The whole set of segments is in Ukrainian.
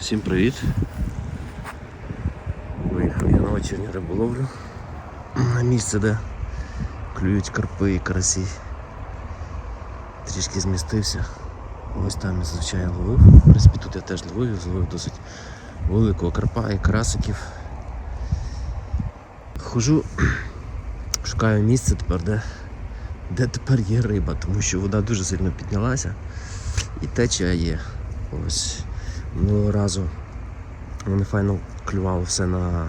Всім привіт! Виїхав я на вечірню риболовлю на місце, де клюють карпи і карасі. Трішки змістився. Ось там зазвичай ловив. В принципі, тут я теж ловив, зловив досить великого карпа і карасиків. Хожу, шукаю місце тепер, де, де тепер є риба, тому що вода дуже сильно піднялася і течія є. Ось минулого разу вони файно клювало все на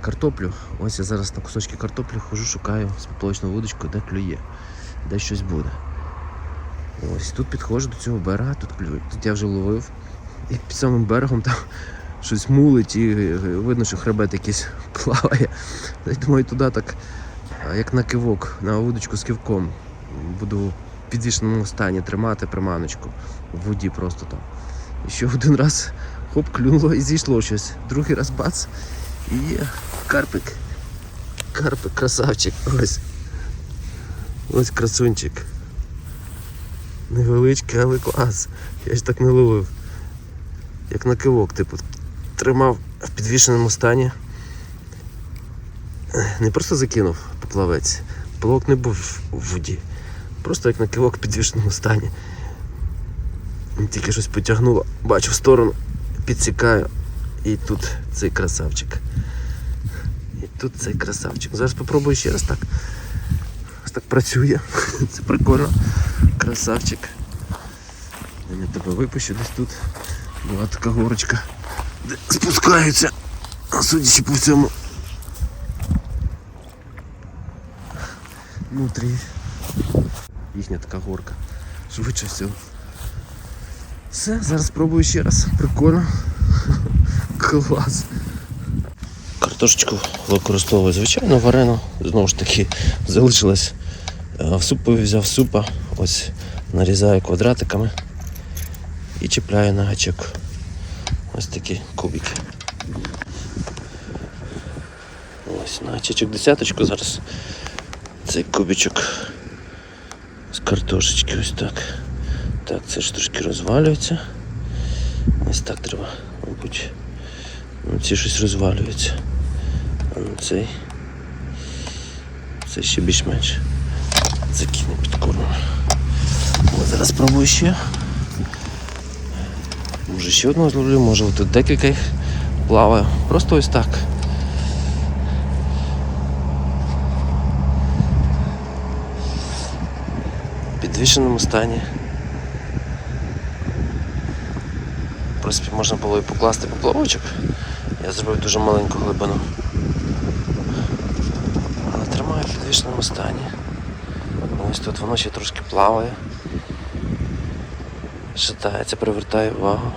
картоплю. Ось я зараз на кусочки картоплі хожу, шукаю з поплавочною вудочкою, де клює, де щось буде. Ось тут підходжу до цього берега, тут клює. Тут я вже ловив. І під самим берегом там щось мулить і е, видно, що хребет якийсь плаває. Я думаю, туди так, як на кивок, на вудочку з кивком. Буду в підвішеному стані тримати приманочку в воді просто там. І ще один раз хоп, клюнуло і зійшло щось. Другий раз бац. І карпик. Карпик, красавчик. Ось. Ось красунчик. Невеличкий, але клас. Я ж так не ловив. Як на кивок, типу, тримав в підвішеному стані. Не просто закинув поплавець. Поплавок не був у воді. Просто як на кивок в підвішеному стані. Тільки щось потягнуло, бачу в сторону, підсікаю. І тут цей красавчик. І тут цей красавчик. Зараз спробую ще раз так. Ось так працює. Це прикольно. Красавчик. Я тебе випущу десь тут. Була така горочка, де спускаються. Судячи по всьому. Внутрі. Їхня така горка. Швидше всього. Все, зараз спробую ще раз. Прикольно. Клас. Картошечку використовую звичайно варену. Знову ж таки залишилось. Е, В супові взяв супа. Ось нарізаю квадратиками і чіпляю на гачок. Ось такі кубики. Ось на гачечок десяточку зараз цей кубичок з картошечки ось так. Так, це ж трошки розвалюється. Ось так треба, мабуть. Ну, ці щось розвалюються. А ну цей. Це ще більш-менш. Закине під кормом. О, зараз спробую ще. Може ще одного зловлю, може тут декілька їх плаває. Просто ось так. Підвішеному стані. Принципі, можна було і покласти поплавочок. Я зробив дуже маленьку глибину. Але тримаю в підвішеному стані. Ось тут воно ще трошки плаває. Шатається, привертає увагу.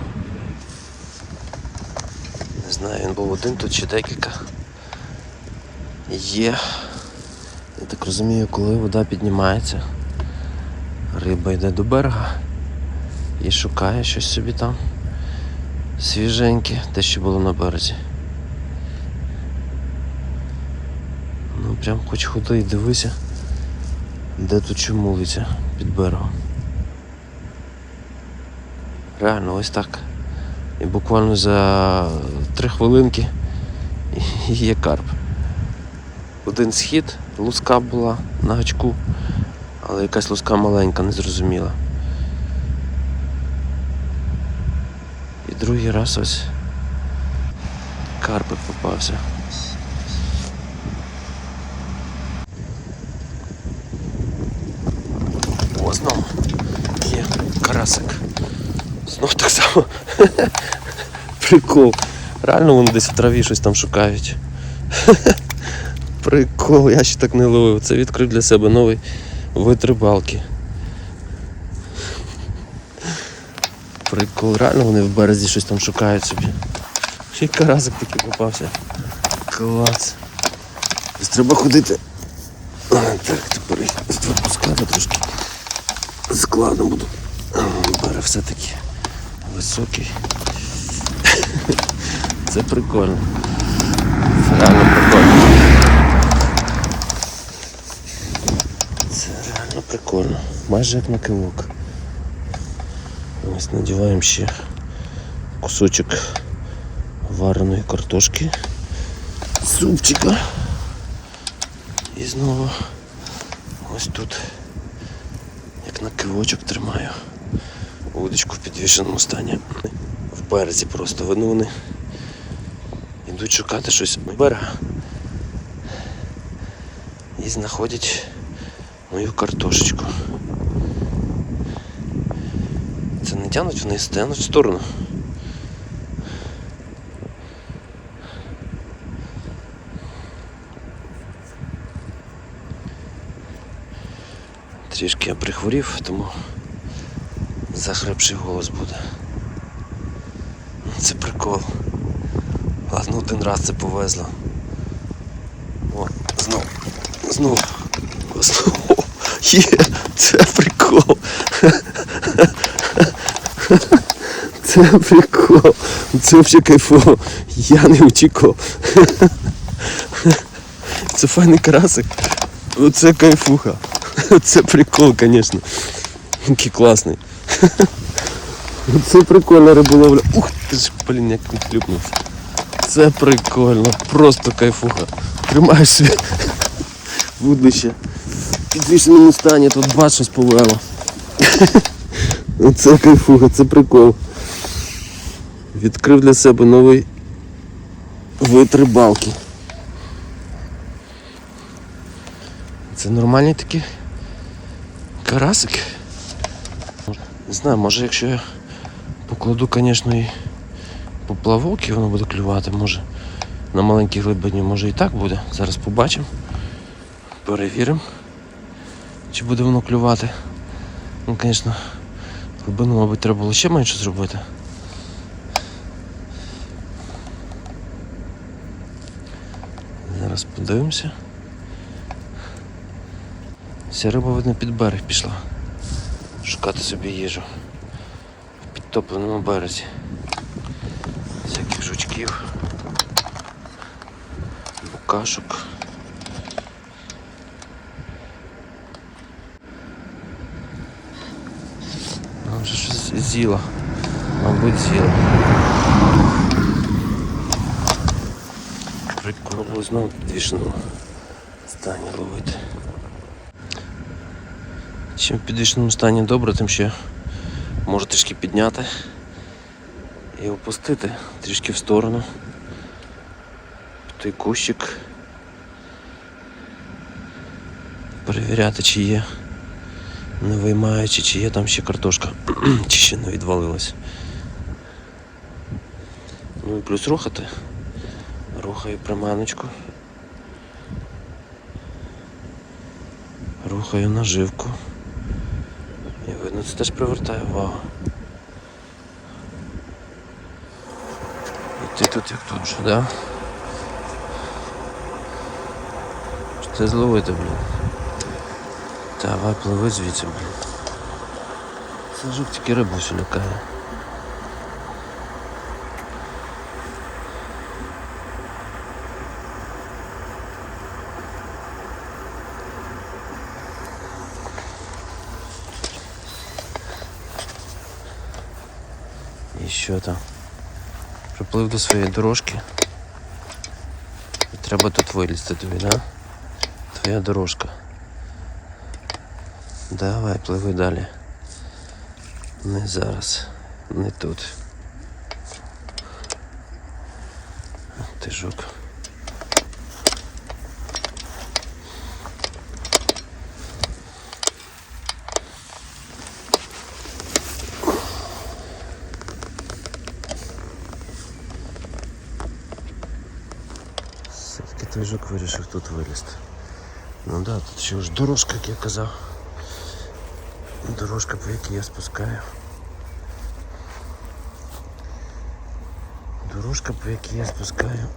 Не знаю, він був один тут чи декілька. Є. Я так розумію, коли вода піднімається, риба йде до берега і шукає щось собі там. Свіженьке, те, що було на березі. Ну прям хоч ходи і дивися, де тут чумулиться під берегом. Реально ось так. І буквально за три хвилинки є карп. Один схід, луска була на гачку, але якась луска маленька, незрозуміла. Другий раз ось карпик попався. О, знову є карасик. Знов так само. Прикол. Реально вони десь в траві щось там шукають. Прикол, я ще так не ловив. Це відкрив для себе новий вид рибалки. Прикол, реально вони в березі щось там шукають собі. Ще й карасик такий попався. Клас. Ось Треба ходити. Так, тепер їх відпускати трошки. Складно буду. Берег все-таки високий. Це прикольно. Це реально прикольно. Це реально прикольно. Майже як на кивок. Ось надіваємо ще кусочок вареної картошки, супчика. І знову ось тут, як на кивочок тримаю, удочку в підвішеному стані. В березі просто видно вони йдуть шукати щось берега і знаходять мою картошечку. Це не тянуть вниз, тянуть в сторону. Трішки я прихворів, тому захрипший голос буде. Це прикол. Ладно, один раз це повезло. О, знов, знов, знов. Є, це прикол. Це прикол. Це взагалі кайфово. Я не очікував. Це файний карасик. Оце кайфуха. Це прикол, звісно. Який класний. Це прикольна риболовля. Ух ти ж, блін, як він клюкнувся. Це прикольно, просто кайфуха. Тримаєш собі вудлище. В підвішеному стані тут бач щось повело. Це кайфуха, це прикол. Відкрив для себе новий вид рибалки. Це нормальний такий карасик. Не знаю, може якщо я покладу, звісно, і поплавок і воно буде клювати, може на маленькій глибині, може і так буде. Зараз побачимо. Перевіримо, чи буде воно клювати. Ну, звісно, глибину, мабуть, треба було ще менше зробити. Зараз подивимося. Ця риба, видно, під берег пішла. Шукати собі їжу. В підтопленому березі. Всяких жучків. Букашок. А вже щось з'їла. Мабуть, з'їла. Прикольно було знову в стані ловити. Чим в підвішеному стані добре, тим ще можу трішки підняти і опустити трішки в сторону. Той кущик. Перевіряти, чи є, не виймаючи, чи є там ще картошка, чи ще не відвалилась. Ну і плюс рухати. Рухаю приманочку. Рухаю наживку. І видно, це теж привертає увагу. І ти тут як тут же, да? Це зловити, блін? Давай пливи звідси, блін. Це тільки рибу всю лякає. що там? Приплив до своєї дорожки. І треба тут вилізти тобі, да? Твоя дорожка. Давай, пливи далі. Не зараз, не тут. Ти жук. Все-таки той жук вирішив тут вилізти. Ну да, тут ще ж дорожка, як я казав. Дорожка, по якій я спускаю. Дорожка, по якій я спускаю.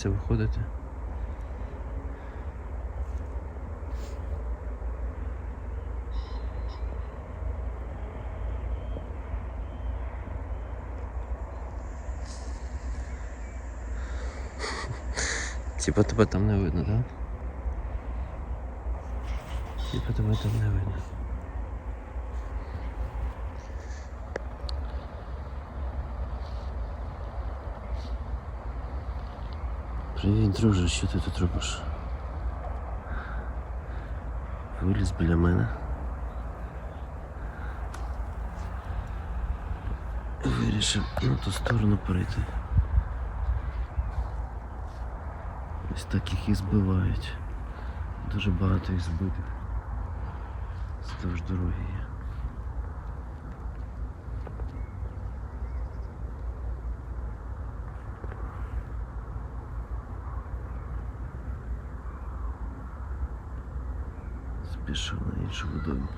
Боявся виходити. Типа тебе там не видно? Да? Типа тебе там не видно. Привіт, друже, що ти тут робиш? Виліз біля мене. Вирішив на ту сторону перейти. Ось так їх і збивають. Дуже багато їх збитих. Здовж дороги є. Спішив на іншу водойму.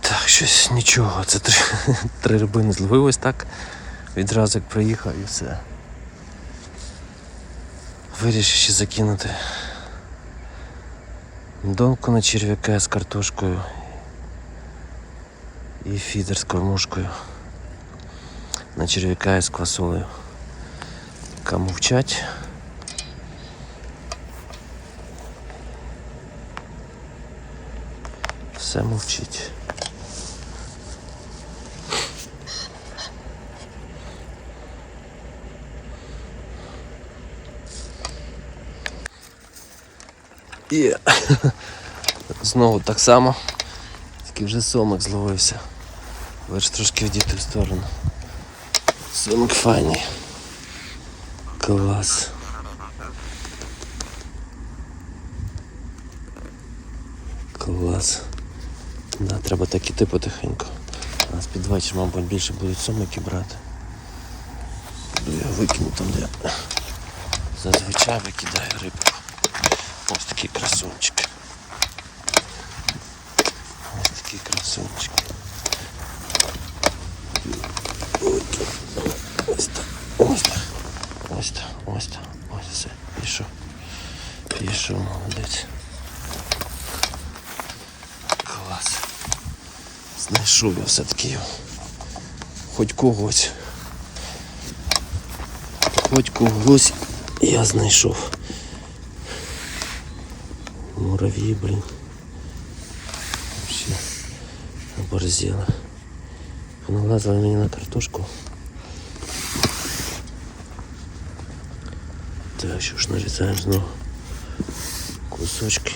Так, щось нічого. Це три, три рибини зловив ось так. Відразу як приїхав і все. Вирішив ще закинути донку на черв'яка з картошкою і фідер з кормушкою. На черв'яка з квасолею. Пока мовчать. Все мовчить. І знову так само, тільки вже сомик зловився. Лиш трошки вдіти в сторону. Сомик файний. Клас. Клас. Да, треба так іти потихеньку. У нас під вечір, мабуть, більше будуть сомики брати. Буду я викину там, де зазвичай викидаю рибку. Ось такий красунчик. Ось такий красунчик. Ой, ось так, ось так, ось все, пішов. Пішов, молодець. Клас. Знайшов я все-таки його. Хоч когось. Хоч когось я знайшов. Муравьи, блин. Вообще оборзела. Налазила мені на картошку. що ж нарізаємо знову кусочки.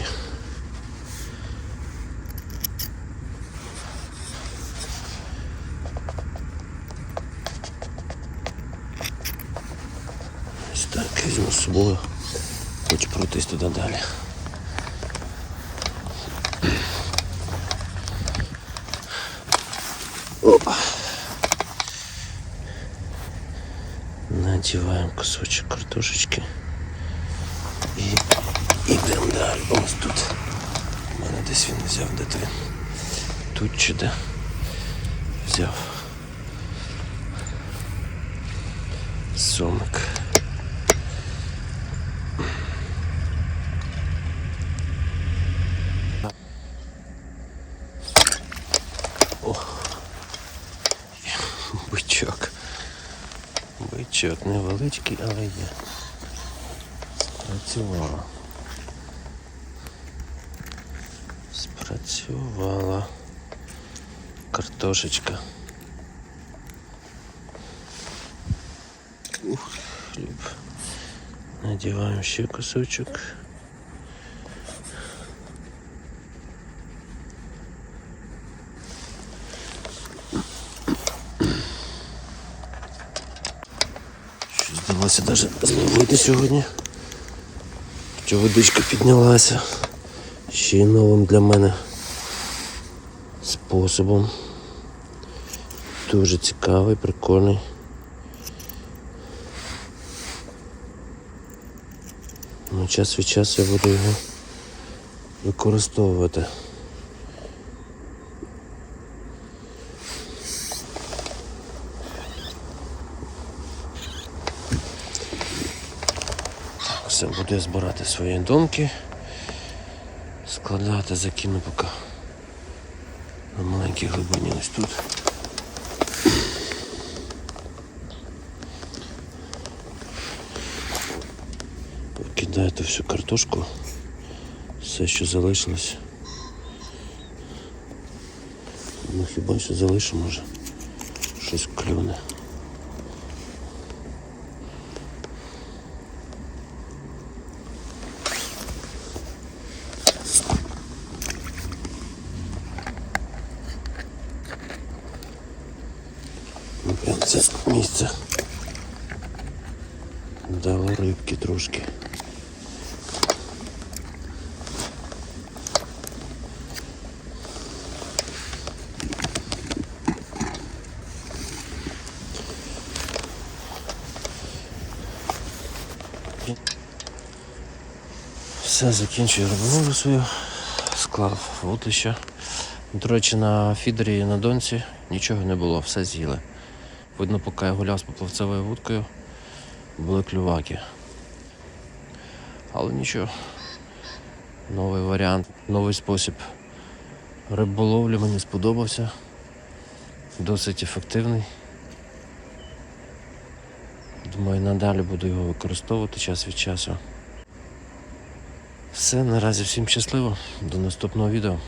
Ось так, візьму з собою. Хочу пройтись туди далі. Опа. Надіваємо кусочок картошечки. Ось тут. У мене десь він взяв, де ти. Тут чи де? Взяв. Сомик. Бичок. Бичок невеличкий, але є. Спрацювала. Спрацювала. Картошечка. Ух, хліб. Надіваємо ще кусочок. Щось вдалося навіть зловити сьогодні. Що водичка піднялася. Ще й новим для мене способом. Дуже цікавий, прикольний. Ну, Час від часу я буду його використовувати. Все, буду я збирати свої домки, складати, закину поки на маленькій глибині ось тут. Покидаю ту всю картошку, все, що залишилось. Ну хіба що залишу, може щось клюне. Це місце. Дало рибки трошки. Все, закінчую риболовлю свою, склав вудлище. До речі, на фідері і на донці нічого не було, все з'їли. Видно, поки я гуляв з поплавцевою вудкою, були клюваки. Але нічого. Новий варіант, новий спосіб риболовлі мені сподобався. Досить ефективний. Думаю, надалі буду його використовувати час від часу. Все, наразі всім щасливо. До наступного відео.